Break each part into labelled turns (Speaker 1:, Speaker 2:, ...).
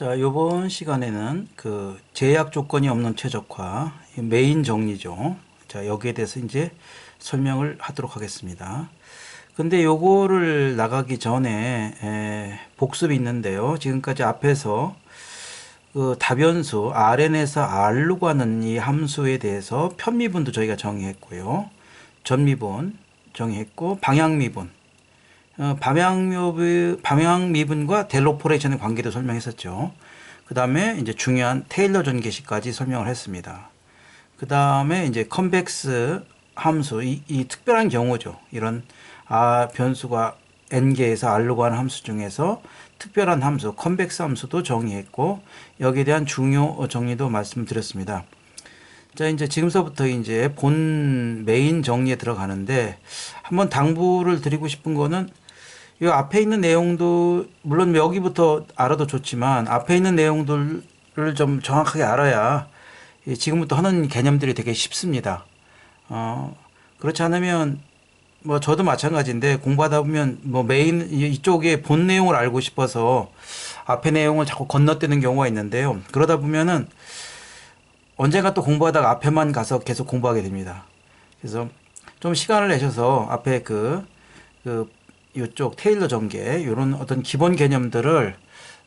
Speaker 1: 자, 요번 시간에는 그 제약 조건이 없는 최적화 이 메인 정리죠. 자, 여기에 대해서 이제 설명을 하도록 하겠습니다. 근데 요거를 나가기 전에 에, 복습이 있는데요. 지금까지 앞에서 그 다변수 RN에서 R로 가는 이 함수에 대해서 편미분도 저희가 정의했고요. 전미분 정의했고 방향미분 어, 방향미분, 방향미분과 델 오퍼레이션의 관계도 설명했었죠. 그 다음에 이제 중요한 테일러 전개식까지 설명을 했습니다. 그 다음에 이제 컨벡스 함수, 이, 이 특별한 경우죠. 이런 아, 변수가 n개에서 r로 가는 함수 중에서 특별한 함수, 컨벡스 함수도 정의했고 여기에 대한 중요 정리도 말씀드렸습니다. 자, 이제 지금서부터 이제 본 메인 정리에 들어가는데 한번 당부를 드리고 싶은 거는 이 앞에 있는 내용도 물론 여기부터 알아도 좋지만 앞에 있는 내용들을 좀 정확하게 알아야 이 지금부터 하는 개념들이 되게 쉽습니다. 어, 그렇지 않으면 뭐 저도 마찬가지인데 공부하다 보면 뭐 메인 이쪽에 본 내용을 알고 싶어서 앞에 내용을 자꾸 건너뛰는 경우가 있는데요. 그러다 보면은 언젠가 또 공부하다가 앞에만 가서 계속 공부하게 됩니다. 그래서 좀 시간을 내셔서 앞에 그, 그, 이쪽 테일러 전개, 이런 어떤 기본 개념들을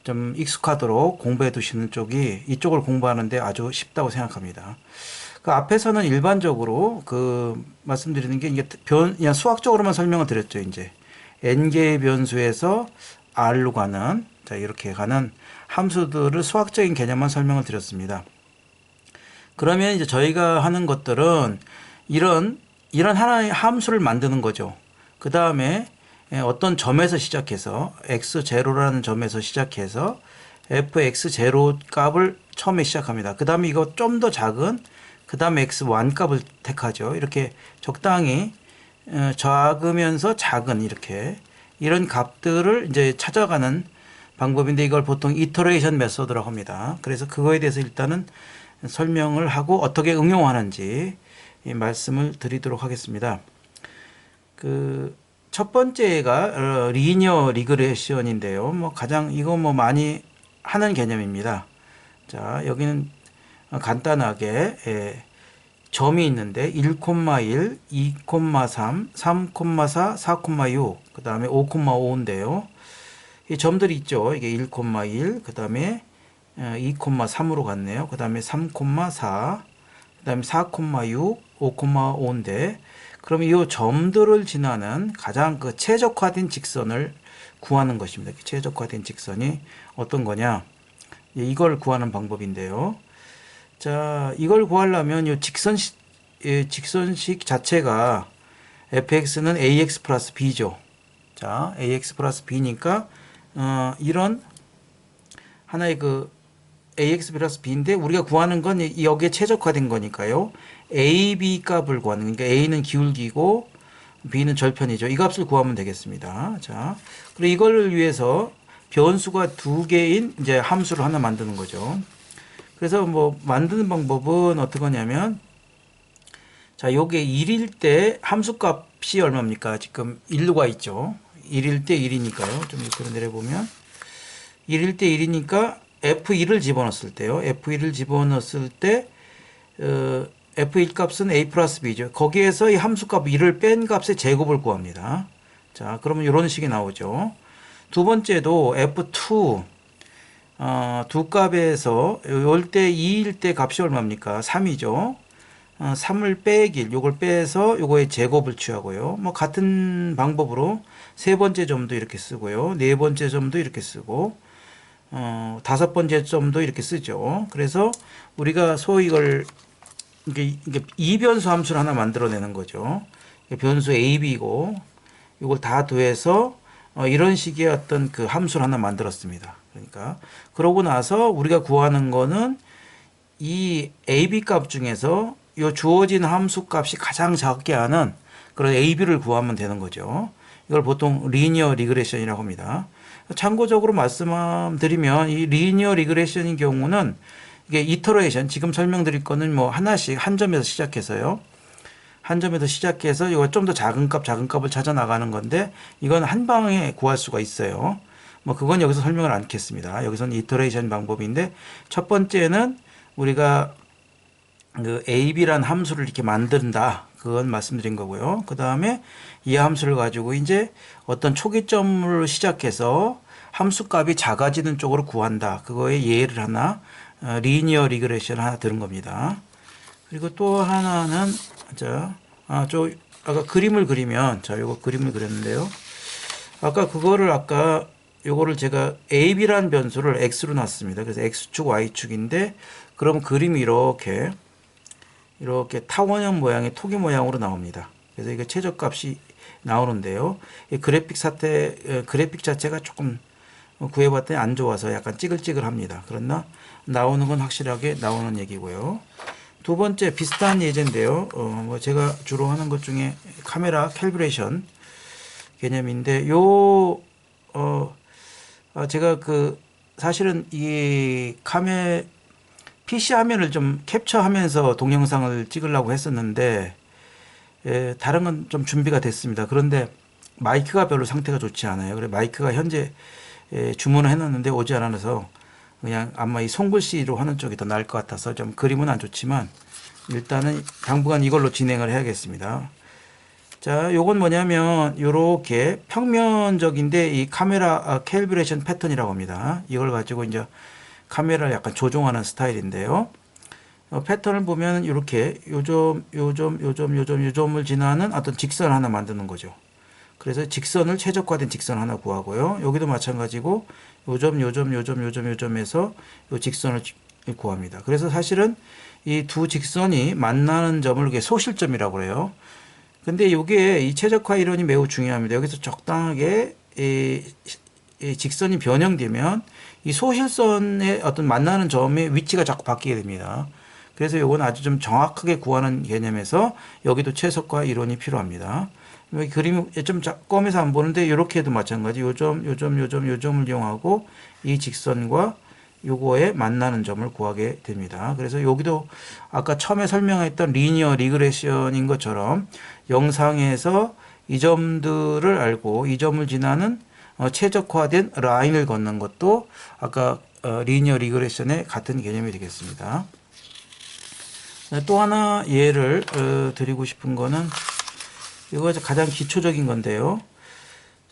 Speaker 1: 좀 익숙하도록 공부해 두시는 쪽이 이쪽을 공부하는데 아주 쉽다고 생각합니다. 그 앞에서는 일반적으로 그 말씀드리는 게 이게 변, 그냥 수학적으로만 설명을 드렸죠, 이제. n개의 변수에서 r로 가는, 자, 이렇게 가는 함수들을 수학적인 개념만 설명을 드렸습니다. 그러면 이제 저희가 하는 것들은 이런 이런 하나의 함수를 만드는 거죠. 그 다음에 어떤 점에서 시작해서 x0라는 점에서 시작해서 fx0 값을 처음에 시작합니다. 그 다음에 이거 좀 더 작은 그 다음에 x1 값을 택하죠. 이렇게 적당히 어, 작으면서 작은 이렇게 이런 값들을 이제 찾아가는 방법인데 이걸 보통 이터레이션 메소드라고 합니다. 그래서 그거에 대해서 일단은 설명을 하고 어떻게 응용하는지 말씀을 드리도록 하겠습니다. 그 첫 번째가 어, 리니어 리그레션인데요. 뭐 가장 이거 뭐 많이 하는 개념입니다. 자, 여기는 간단하게 예, 점이 있는데 1,1, 2,3, 3,4, 4,6, 그 다음에 5,5인데요. 이 점들이 있죠. 이게 1,1, 그 다음에 2,3으로 갔네요. 그 다음에 3,4, 그 다음에 4,6, 5,5인데, 그럼 이 점들을 지나는 가장 그 최적화된 직선을 구하는 것입니다. 최적화된 직선이 어떤 거냐? 이걸 구하는 방법인데요. 자, 이걸 구하려면 이 직선, 직선식 자체가 fx는 ax 플러스 b죠. 자, ax 플러스 b니까, 어, 이런 하나의 그 ax 플러스 b인데 우리가 구하는 건 여기에 최적화된 거니까요. a, b 값을 구하는 그러니까 a는 기울기고 b는 절편이죠. 이 값을 구하면 되겠습니다. 자, 그리고 이걸 위해서 변수가 두 개인 이제 함수를 하나 만드는 거죠. 그래서 뭐 만드는 방법은 어떻게 하냐면 자, 요게 1일 때 함수 값이 얼마입니까? 지금 1루가 있죠. 1일 때 1이니까요. 좀 밑으로 내려보면 1일 때 1이니까 F1을 집어넣었을 때요. F1을 집어넣었을 때 어, F1 값은 A 플러스 B죠. 거기에서 이 함수값 1을 뺀 값의 제곱을 구합니다. 자, 그러면 이런 식이 나오죠. 두 번째도 F2 어, 두 값에서 올때 2일 때 값이 얼마입니까? 3이죠. 어, 3을 빼길 요걸 빼서 요거의 제곱을 취하고요. 뭐 같은 방법으로 세 번째 점도 이렇게 쓰고요. 네 번째 점도 이렇게 쓰고 어, 다섯 번째 점도 이렇게 쓰죠. 그래서 우리가 소위 이걸 이게, 이게 이변수 함수를 하나 만들어내는 거죠. 변수 a, b고 이걸 다 더해서 어, 이런 식의 어떤 그 함수를 하나 만들었습니다. 그러니까 그러고 나서 우리가 구하는 거는 이 a, b 값 중에서 이 주어진 함수 값이 가장 작게 하는 그런 a, b를 구하면 되는 거죠. 이걸 보통 리니어 리그레션이라고 합니다. 참고적으로 말씀드리면 이 리니어 리그레션인 경우는 이게 이터레이션 지금 설명드릴 거는 뭐 하나씩 한 점에서 시작해서요. 한 점에서 시작해서 이거 좀 더 작은 값 작은 값을 찾아 나가는 건데 이건 한 방에 구할 수가 있어요. 뭐 그건 여기서 설명을 않겠습니다. 여기서는 이터레이션 방법인데 첫 번째는 우리가 그 ab란 함수를 이렇게 만든다. 그건 말씀드린 거고요. 그 다음에 이 함수를 가지고 이제 어떤 초기점을 시작해서 함수 값이 작아지는 쪽으로 구한다. 그거의 예를 하나, 어, 리니어 리그레션 하나 들은 겁니다. 그리고 또 하나는, 자, 아, 저, 아까 그림을 그리면, 자, 요거 그림을 그렸는데요. 아까 그거를 아까 요거를 제가 ab라는 변수를 x로 놨습니다. 그래서 x축, y축인데, 그럼 그림이 이렇게 이렇게 타원형 모양의 토기 모양으로 나옵니다. 그래서 이게 최저값이 나오는데요. 이 그래픽 사태 에, 그래픽 자체가 조금 구해봤더니 안 좋아서 약간 찌글찌글합니다. 그러나 나오는 건 확실하게 나오는 얘기고요. 두 번째 비슷한 예제인데요. 어, 뭐 제가 주로 하는 것 중에 카메라 캘브레이션 개념인데 요 어, 아, 제가 그 사실은 이 카메 PC 화면을 좀 캡처하면서 동영상을 찍으려고 했었는데 예, 다른 건 좀 준비가 됐습니다. 그런데 마이크가 별로 상태가 좋지 않아요. 그래 마이크가 현재 예, 주문을 해놨는데 오지 않아서 그냥 아마 이 손글씨로 하는 쪽이 더 나을 것 같아서 좀 그림은 안 좋지만 일단은 당분간 이걸로 진행을 해야겠습니다. 자, 요건 뭐냐면 요렇게 평면적인데 이 카메라 아, 캘브레이션 패턴이라고 합니다. 이걸 가지고 이제 카메라를 약간 조종하는 스타일인데요. 어, 패턴을 보면 이렇게 요점, 요점, 요점, 요점, 요점을 지나는 어떤 직선 하나 만드는 거죠. 그래서 직선을 최적화된 직선 하나 구하고요. 여기도 마찬가지고 요점, 요점, 요점, 요점, 요점에서 요 직선을 구합니다. 그래서 사실은 이 두 직선이 만나는 점을 이렇게 소실점이라고 그래요. 근데 이게 이 최적화 이론이 매우 중요합니다. 여기서 적당하게 이, 이 직선이 변형되면 이 소실선의 어떤 만나는 점의 위치가 자꾸 바뀌게 됩니다. 그래서 이건 아주 좀 정확하게 구하는 개념에서 여기도 최적화 이론이 필요합니다. 그림이 좀 껌해서 안 보는데 이렇게 해도 마찬가지 요점, 요점, 요점, 요점을 이용하고 이 직선과 요거에 만나는 점을 구하게 됩니다. 그래서 여기도 아까 처음에 설명했던 리니어 리그레션인 것처럼 영상에서 이 점들을 알고 이 점을 지나는 어, 최적화된 라인을 걷는 것도 아까 어, 리니어 리그레션의 같은 개념이 되겠습니다. 네, 또 하나 예를 어, 드리고 싶은 거는 이거 가장 기초적인 건데요.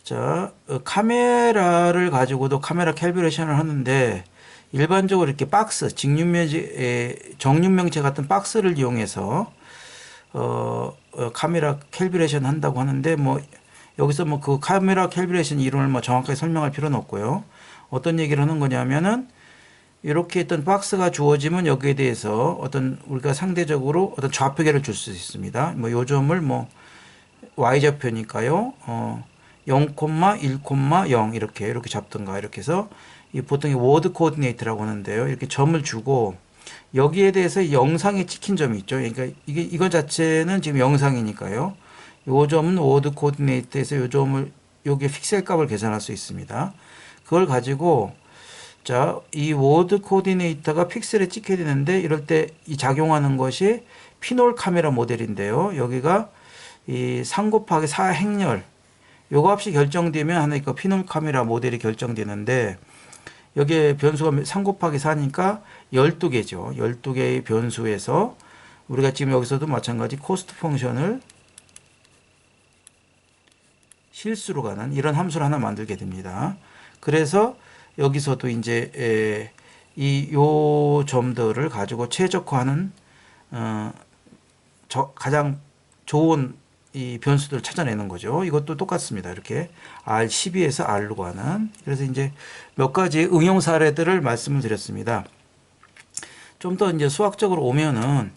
Speaker 1: 자, 어, 카메라를 가지고도 카메라 캘브레이션을 하는데 일반적으로 이렇게 박스, 직육면체, 정육면체 같은 박스를 이용해서 어, 어, 카메라 캘브레이션 한다고 하는데 뭐 여기서 뭐 그 카메라 캘브레이션 이론을 뭐 정확하게 설명할 필요는 없고요. 어떤 얘기를 하는 거냐면은 이렇게 어떤 박스가 주어지면 여기에 대해서 어떤 우리가 상대적으로 어떤 좌표계를 줄 수 있습니다. 뭐 요 점을 뭐 y좌표니까요. 어 0,1,0 이렇게 이렇게 잡든가 이렇게 해서 이 보통 이 워드 코디네이트라고 하는데요. 이렇게 점을 주고 여기에 대해서 영상에 찍힌 점이 있죠. 그러니까 이게 이거 자체는 지금 영상이니까요. 요 점은 워드 코디네이트에서 요 점을 여기에 픽셀 값을 계산할 수 있습니다. 그걸 가지고 자, 이 워드 코디네이터가 픽셀에 찍혀야 되는데 이럴 때 이 작용하는 것이 피놀 카메라 모델인데요. 여기가 이 3 곱하기 4 행렬 요 값이 결정되면 하나니까 피놀 카메라 모델이 결정되는데 여기에 변수가 3 곱하기 4니까 12개죠. 12개의 변수에서 우리가 지금 여기서도 마찬가지 코스트 펑션을 실수로 가는 이런 함수를 하나 만들게 됩니다. 그래서 여기서도 이제 이 요 점들을 가지고 최적화하는 어, 저 가장 좋은 이 변수들을 찾아내는 거죠. 이것도 똑같습니다. 이렇게 R12에서 R로 가는. 그래서 이제 몇 가지 응용 사례들을 말씀을 드렸습니다. 좀 더 이제 수학적으로 오면은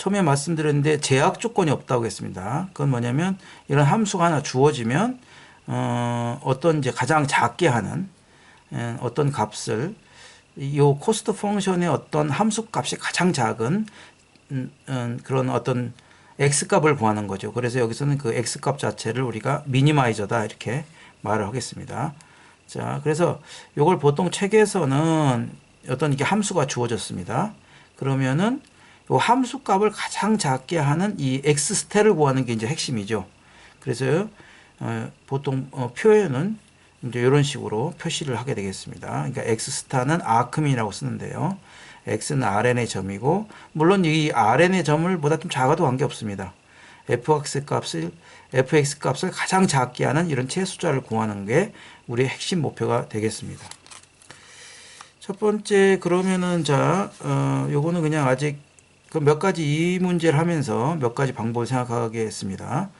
Speaker 1: 처음에 말씀드렸는데 제약 조건이 없다고 했습니다. 그건 뭐냐면 이런 함수가 하나 주어지면 어, 어떤 이제 가장 작게 하는 예, 어떤 값을 이 코스트 펑션의 어떤 함수 값이 가장 작은 음, 음, 그런 어떤 x 값을 구하는 거죠. 그래서 여기서는 그 x 값 자체를 우리가 미니마이저다 이렇게 말을 하겠습니다. 자, 그래서 이걸 보통 책에서는 어떤 이게 함수가 주어졌습니다. 그러면은 이 함수 값을 가장 작게 하는 이 x 스텔을 구하는 게 이제 핵심이죠. 그래서 어, 보통 어, 표현은 이제 이런 식으로 표시를 하게 되겠습니다. 그러니까 x 스타는 아크민이라고 쓰는데요. x는 RN의 점이고 물론 이 RN의 점을 보다 좀 작아도 관계 없습니다. fx 값을 fx 값을 가장 작게 하는 이런 최소자를 구하는 게 우리의 핵심 목표가 되겠습니다. 첫 번째 그러면은 자 어, 요거는 그냥 아직 그몇 가지 이 문제를 하면서 몇 가지 방법을 생각하겠습니다.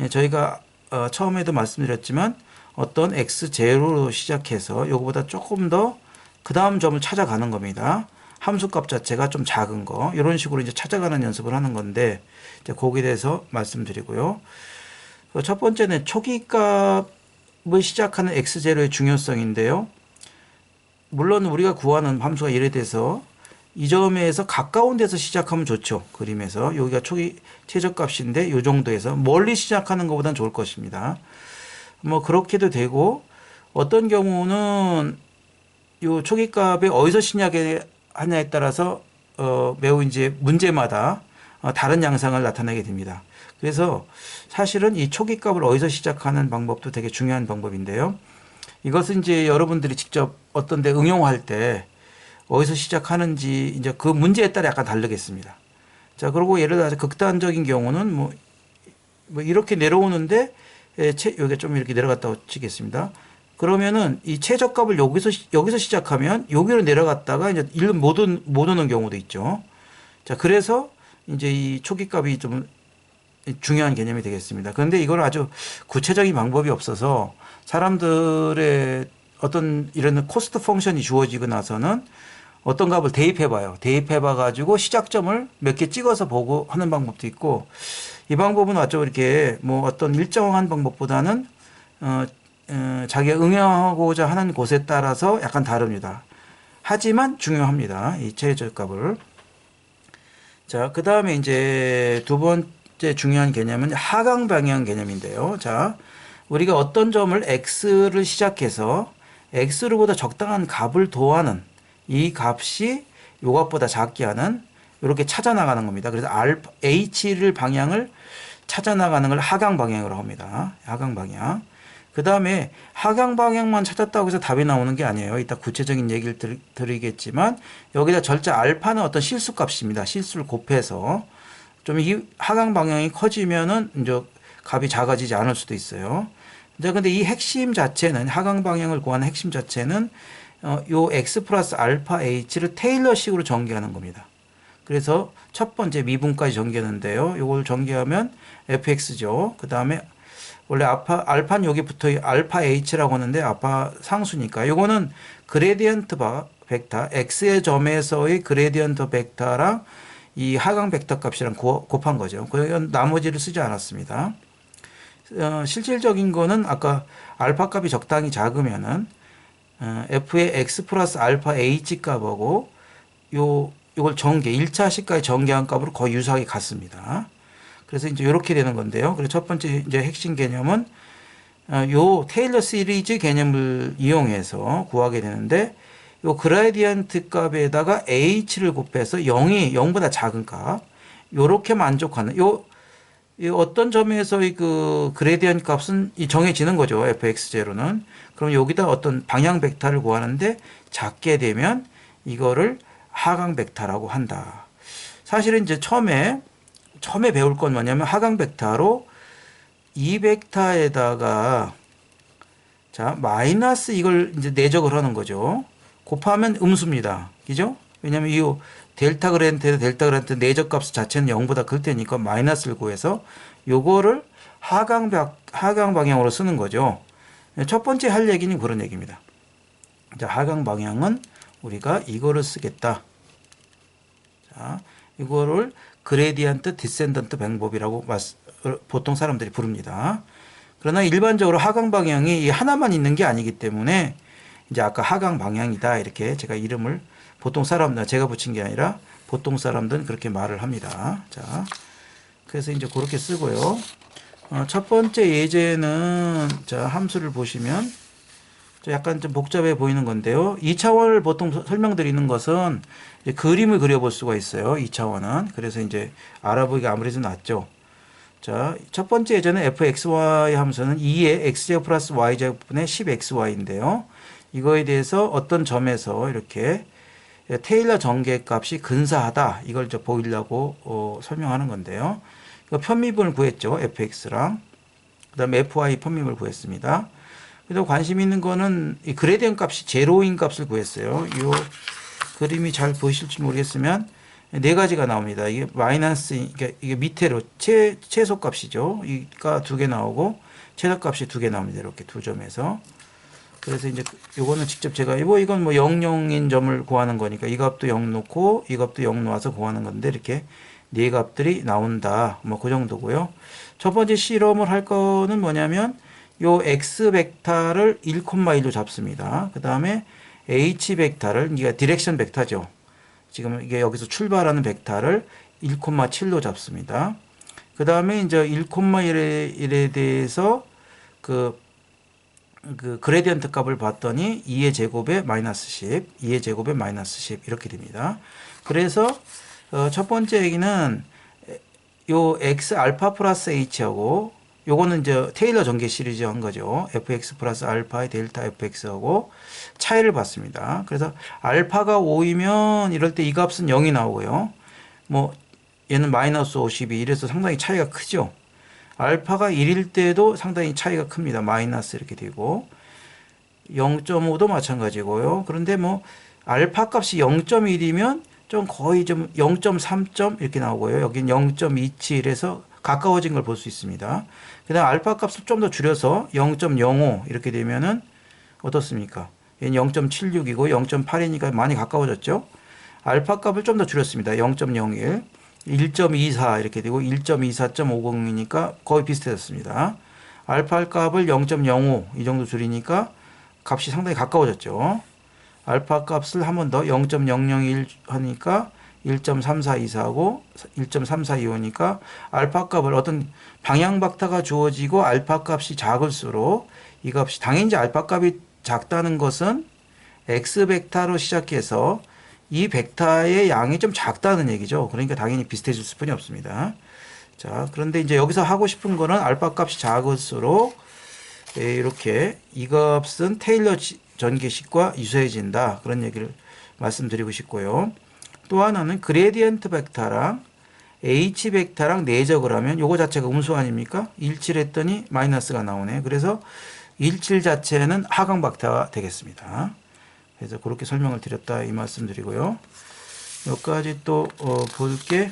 Speaker 1: 예, 저희가 어, 처음에도 말씀드렸지만 어떤 x 제로로 시작해서 요거보다 조금 더 그 다음 점을 찾아가는 겁니다. 함수값 자체가 좀 작은 거 이런 식으로 이제 찾아가는 연습을 하는 건데 이제 거기에 대해서 말씀드리고요. 어, 첫 번째는 초기 값을 시작하는 x 제로의 중요성인데요. 물론 우리가 구하는 함수가 예를 들어서 이 점에서 가까운 데서 시작하면 좋죠. 그림에서 여기가 초기 최저값인데 이 정도에서 멀리 시작하는 것보다는 좋을 것입니다. 뭐 그렇게도 되고 어떤 경우는 요 초기값이 어디서 시작하냐에 따라서 어 매우 이제 문제마다 어 다른 양상을 나타내게 됩니다. 그래서 사실은 이 초기값을 어디서 시작하는 방법도 되게 중요한 방법인데요. 이것은 이제 여러분들이 직접 어떤 데 응용할 때 어디서 시작하는지 이제 그 문제에 따라 약간 다르겠습니다. 자, 그리고 예를 들어서 극단적인 경우는 뭐, 뭐 이렇게 내려오는데 예, 채, 여기가 좀 이렇게 내려갔다고 치겠습니다. 그러면은 이 최저값을 여기서 시- 여기서 시작하면 여기로 내려갔다가 이제 일로 못, 온, 못 오는 경우도 있죠. 자, 그래서 이제 이 초기값이 좀 중요한 개념이 되겠습니다. 그런데 이걸 아주 구체적인 방법이 없어서 사람들의 어떤 이런 코스트 펑션이 주어지고 나서는 어떤 값을 대입해 봐요. 대입해 봐 가지고 시작점을 몇 개 찍어서 보고 하는 방법도 있고 이 방법은 아주 이렇게 뭐 어떤 일정한 방법보다는 어, 어 자기가 응용하고자 하는 곳에 따라서 약간 다릅니다. 하지만 중요합니다. 이 최저 값을. 자, 그 다음에 이제 두 번째 중요한 개념은 하강 방향 개념인데요. 자, 우리가 어떤 점을 x를 시작해서 x로보다 적당한 값을 도하는 이 값이 요 값보다 작게 하는 이렇게 찾아 나가는 겁니다. 그래서 알파 h를 방향을 찾아 나가는 걸 하강 방향으로 합니다. 하강 방향. 그 다음에 하강 방향만 찾았다고 해서 답이 나오는 게 아니에요. 이따 구체적인 얘기를 드, 드리겠지만 여기다 절자 알파는 어떤 실수 값입니다. 실수를 곱해서 좀 이 하강 방향이 커지면은 이제 값이 작아지지 않을 수도 있어요. 근데 이 핵심 자체는 하강 방향을 구하는 핵심 자체는 어, 요 x 플러스 알파 h를 테일러식으로 전개하는 겁니다. 그래서 첫 번째 미분까지 전개하는데요. 요걸 전개하면 fx죠. 그 다음에 원래 알파, 알파는 여기 붙어 알파 h라고 하는데 알파 상수니까 요거는 그레디언트 바 벡터 x의 점에서의 그레디언트 벡터랑 이 하강 벡터 값이랑 고- 곱한 거죠. 그 나머지를 쓰지 않았습니다. 어, 실질적인 거는 아까 알파 값이 적당히 작으면은 어, f의 x 플러스 알파 h 값하고 요 요걸 전개 1차식까지 전개한 값으로 거의 유사하게 같습니다. 그래서 이제 이렇게 되는 건데요. 그래서 첫 번째 이제 핵심 개념은 어, 요 테일러 시리즈 개념을 이용해서 구하게 되는데 요 그라디언트 값에다가 h를 곱해서 0이 0보다 작은 값 요렇게 만족하는 요, 이 어떤 점에서의 그 그레디언트 값은 이 정해지는 거죠. fx0는. 그럼 여기다 어떤 방향 벡터를 구하는데 작게 되면 이거를 하강 벡터라고 한다. 사실은 이제 처음에 처음에 배울 건 뭐냐면 하강 벡터로 이 벡터에다가 자 마이너스 이걸 이제 내적을 하는 거죠. 곱하면 음수입니다. 그죠? 왜냐면 이 델타 그랜트에 델타 그랜트 내적 값 자체는 0보다 클 테니까 마이너스를 구해서 요거를 하강 박 하강 방향으로 쓰는 거죠. 첫 번째 할 얘기는 그런 얘기입니다. 자, 하강 방향은 우리가 이거를 쓰겠다. 자, 이거를 그레디언트 디센던트 방법이라고 어, 보통 사람들이 부릅니다. 그러나 일반적으로 하강 방향이 이 하나만 있는 게 아니기 때문에 이제 아까 하강 방향이다 이렇게 제가 이름을 보통 사람들 제가 붙인 게 아니라 보통 사람들은 그렇게 말을 합니다. 자, 그래서 이제 그렇게 쓰고요. 어, 첫 번째 예제는 자 함수를 보시면 자, 약간 좀 복잡해 보이는 건데요. 2차원을 보통 서- 설명드리는 것은 그림을 그려볼 수가 있어요. 2차원은. 그래서 이제 알아보기가 아무래도 낫죠. 자, 첫 번째 예제는 fxy 함수는 2의 x제곱 플러스 y제곱분의 10xy인데요. 이거에 대해서 어떤 점에서 이렇게 테일러 전개값이 근사하다. 이걸 이제 보이려고 어, 설명하는 건데요. 이거 편미분을 구했죠. fx랑. 그 다음에 fy 편미분을 구했습니다. 그래서 관심 있는 거는 이 그레디언 값이 제로인 값을 구했어요. 이 그림이 잘 보이실지 모르겠으면 네 가지가 나옵니다. 이게 마이너스 이게, 이게 밑에로 최 최소 값이죠. 이가 두 개 나오고 최저 값이 두 개 나옵니다. 이렇게 두 점에서. 그래서 이제 요거는 직접 제가 뭐 이건 뭐 00인 점을 구하는 거니까 이 값도 0 놓고 이 값도 0 놓아서 구하는 건데 이렇게 네 값들이 나온다. 뭐 그 정도고요. 첫 번째 실험을 할 거는 뭐냐면 요 x 벡터를 1,1로 잡습니다. 그 다음에 h 벡터를 이게 디렉션 벡터죠. 지금 이게 여기서 출발하는 벡터를 1,7로 잡습니다. 그 다음에 이제 1,1에 1에 대해서 그, 그 그레디언트 값을 봤더니 2의 제곱에 마이너스 10, 2의 제곱에 마이너스 10 이렇게 됩니다. 그래서 어, 첫 번째 얘기는 요 x 알파 플러스 h하고 요거는 이제 테일러 전개 시리즈 한 거죠. fx 플러스 알파의 델타 fx하고 차이를 봤습니다. 그래서 알파가 5이면 이럴 때 이 값은 0이 나오고요. 뭐 얘는 마이너스 52 이래서 상당히 차이가 크죠. 알파가 1일 때도 상당히 차이가 큽니다. 마이너스 이렇게 되고 0.5도 마찬가지고요. 그런데 뭐 알파 값이 0.1이면 좀 거의 좀 0.3점 이렇게 나오고요. 여긴 0.27에서 가까워진 걸 볼 수 있습니다. 그 다음 알파 값을 좀 더 줄여서 0.05 이렇게 되면은 어떻습니까? 얘는 0.76이고 0.8이니까 많이 가까워졌죠? 알파 값을 좀 더 줄였습니다. 0.01, 1.24 이렇게 되고 1.24.50이니까 거의 비슷해졌습니다. 알파 값을 0.05 이 정도 줄이니까 값이 상당히 가까워졌죠. 알파 값을 한 번 더 0.001 하니까 1.3424하고 1.3425니까 알파 값을 어떤 방향 박타가 주어지고 알파 값이 작을수록 이 값이 당연히 알파 값이 작다는 것은 x 벡터로 시작해서 이 벡터의 양이 좀 작다는 얘기죠. 그러니까 당연히 비슷해질 수뿐이 없습니다. 자, 그런데 이제 여기서 하고 싶은 거는 알파 값이 작을수록 예, 이렇게 이 값은 테일러 전개식과 유사해진다. 그런 얘기를 말씀드리고 싶고요. 또 하나는 그레디언트 벡터랑 H 벡터랑 내적을 하면 요거 자체가 음수 아닙니까? 일치했더니 마이너스가 나오네. 그래서 일칠 자체는 하강 벡터가 되겠습니다. 그래서 그렇게 설명을 드렸다 이 말씀 드리고요. 몇 가지 또 어, 볼게.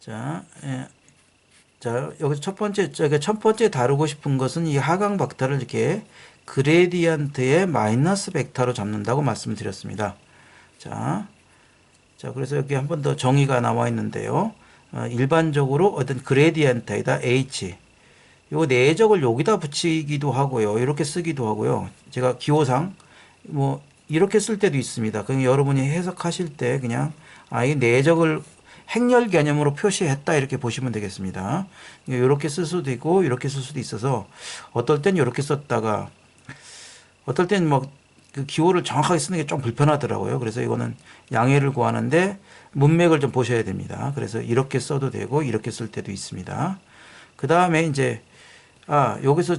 Speaker 1: 자, 예. 자 여기서 첫 번째 첫 번째 다루고 싶은 것은 이 하강 벡터를 이렇게 그레디언트의 마이너스 벡터로 잡는다고 말씀드렸습니다. 자, 자 그래서 여기 한 번 더 정의가 나와 있는데요. 어, 일반적으로 어떤 그레디언트에다 h 요 내적을 여기다 붙이기도 하고요. 이렇게 쓰기도 하고요. 제가 기호상 뭐 이렇게 쓸 때도 있습니다. 그냥 여러분이 해석하실 때 그냥 아이 내적을 행렬 개념으로 표시했다 이렇게 보시면 되겠습니다. 이렇게 쓸 수도 있고 이렇게 쓸 수도 있어서 어떨 땐 이렇게 썼다가 어떨 땐뭐 그 기호를 정확하게 쓰는 게 좀 불편하더라고요. 그래서 이거는 양해를 구하는데 문맥을 좀 보셔야 됩니다. 그래서 이렇게 써도 되고 이렇게 쓸 때도 있습니다. 그 다음에 이제 아 여기서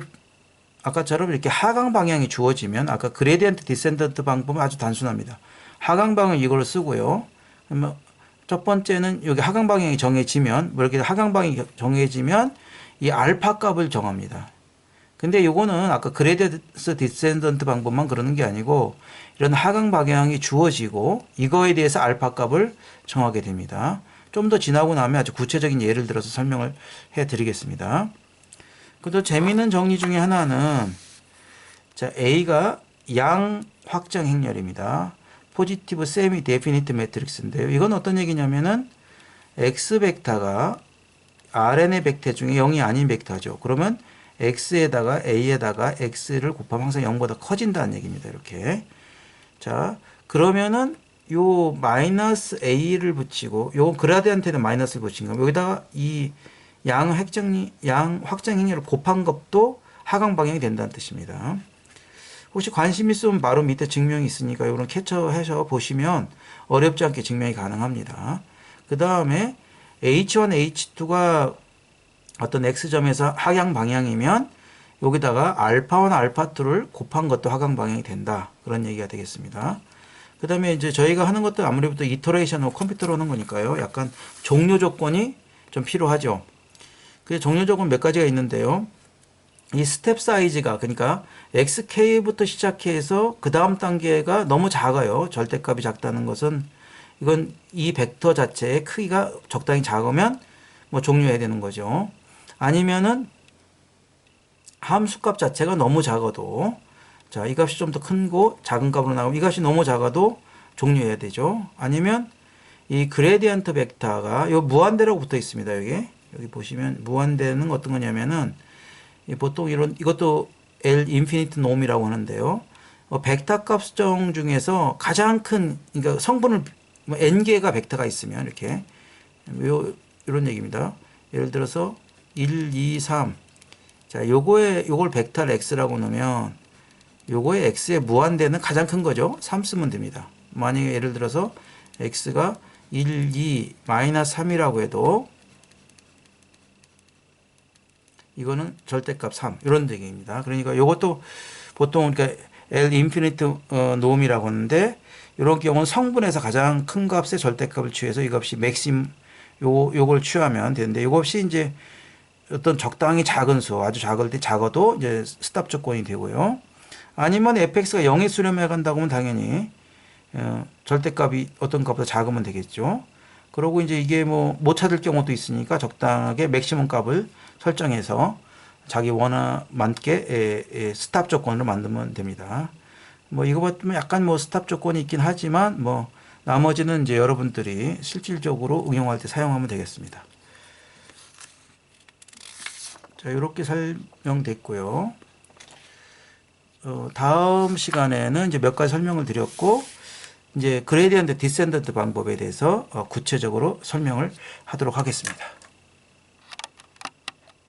Speaker 1: 아까처럼 이렇게 하강 방향이 주어지면 아까 그레디언트 디센던트 방법은 아주 단순합니다. 하강 방향 이걸 쓰고요. 그러면 첫 번째는 여기 하강 방향이 정해지면 뭐 이렇게 하강 방향이 정해지면 이 알파 값을 정합니다. 근데 요거는 아까 그레디스 디센던트 방법만 그러는 게 아니고 이런 하강 방향이 주어지고 이거에 대해서 알파 값을 정하게 됩니다. 좀 더 지나고 나면 아주 구체적인 예를 들어서 설명을 해 드리겠습니다. 그래도 재미있는 정리 중에 하나는 자, A가 양 확정 행렬입니다. 포지티브 세미 데피니트 매트릭스인데요. 이건 어떤 얘기냐면은 X 벡터가 RN의 벡터 중에 0이 아닌 벡터죠. 그러면 x에다가 a에다가 x를 곱하면 항상 0보다 커진다는 얘기입니다. 이렇게. 자, 그러면은 요 마이너스 a를 붙이고 요 그라디안트에는 마이너스를 붙인 거 여기다가 이 양 확정 양 확정 행렬을 곱한 것도 하강 방향이 된다는 뜻입니다. 혹시 관심 있으면 바로 밑에 증명이 있으니까 이런 캡처해서 보시면 어렵지 않게 증명이 가능합니다. 그 다음에 H1, H2가 어떤 X점에서 하향 방향이면 여기다가 알파1, 알파2를 곱한 것도 하향 방향이 된다. 그런 얘기가 되겠습니다. 그 다음에 이제 저희가 하는 것도 아무래도 이터레이션으로 컴퓨터로 하는 거니까요. 약간 종료 조건이 좀 필요하죠. 그 조건 몇 가지가 있는데요. 이 스텝 사이즈가 그러니까 xk부터 시작해서 그 다음 단계가 너무 작아요. 절대값이 작다는 것은 이건 이 벡터 자체의 크기가 적당히 작으면 뭐 종료해야 되는 거죠. 아니면은 함수값 자체가 너무 작아도 자, 이 값이 좀 더 큰고 작은 값으로 나오면 이 값이 너무 작아도 종료해야 되죠. 아니면 이 그레디언트 벡터가 요 무한대라고 붙어 있습니다. 여기 여기 보시면 무한대는 어떤 거냐면은 이 보통 이런 이것도 L 인피니트 놈이라고 하는데요. 어, 벡터 값정 중에서 가장 큰 그러니까 성분을 뭐 n 개가 벡터가 있으면 이렇게 요 이런 얘기입니다. 예를 들어서 1, 2, 3. 자, 요거에 요걸 벡터 x라고 넣으면 요거의 x의 무한대는 가장 큰 거죠. 3 쓰면 됩니다. 만약에 예를 들어서 x가 1, 2, 마이너스 3이라고 해도 이거는 절대값 3 이런 얘기입니다. 그러니까 이것도 보통 그러니까 L 인피니트 어, 놈이라고 하는데 이런 경우는 성분에서 가장 큰 값의 절대값을 취해서 이 값이 맥심 요 요걸 취하면 되는데 이것이 이제 어떤 적당히 작은 수 아주 작을 때 작아도 이제 스탑 조건이 되고요. 아니면 fx가 0에 수렴해 간다고 하면 당연히 어, 절대값이 어떤 값보다 작으면 되겠죠. 그러고 이제 이게 뭐 못 찾을 경우도 있으니까 적당하게 맥시멈 값을 설정해서 자기 원화 맞게 에, 에, 스탑 조건으로 만들면 됩니다. 뭐 이거 같으면 약간 뭐 스탑 조건이 있긴 하지만 뭐 나머지는 이제 여러분들이 실질적으로 응용할 때 사용하면 되겠습니다. 자, 이렇게 설명됐고요. 어, 다음 시간에는 이제 몇 가지 설명을 드렸고 이제 그레디언트 디센던트 방법에 대해서 어, 구체적으로 설명을 하도록 하겠습니다.